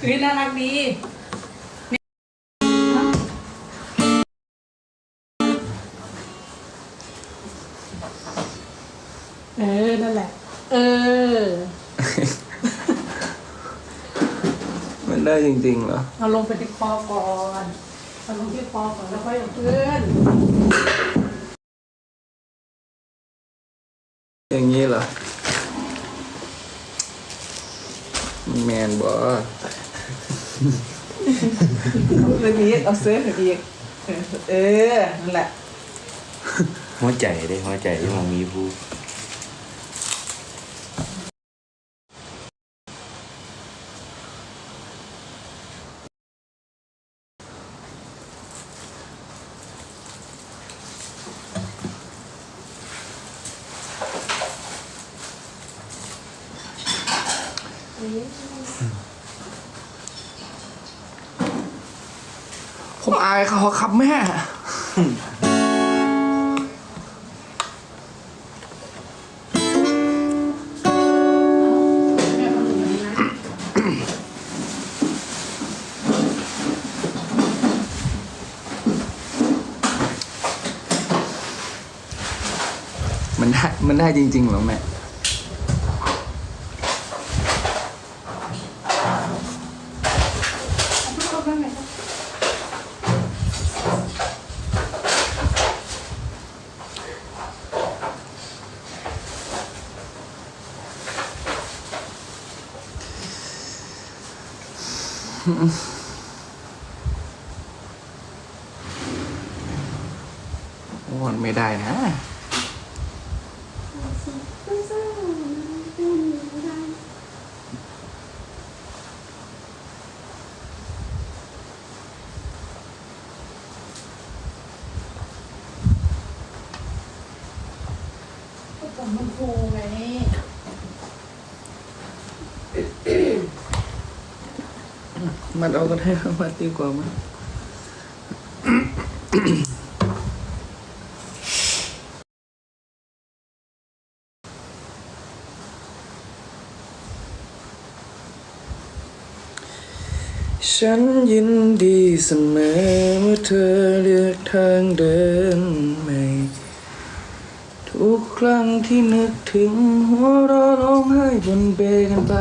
เฮ้ยน่ารักดีเออ นั่นแหละ เออ มันได้จริงๆเหรอ เอาลงไปที่คอก่อนเอาลงที่คอก่อนแล้วค่อยเอาขึ้นอย่างนี้เหรอ แมนบอ เอาขึ้นอีกเอาเสื้อขึ้นอีกเออเออ นั่นแหละ หัวใจได้หัวใจที่มันมีผู้ ผมอายเขาครับแม่ มันได้มันได้จริงๆเหรอแม่ โอ้มันไม่ได้นะผมมันฟูไง มันเอาก็ได้มาดีกว่ามั้ยฉันยินดีเสมอเมื่อเธอเลือกทางเดินใหม่ ทุกครั้งที่นึกถึงหัวเราะร้องไห้บนเบกันไป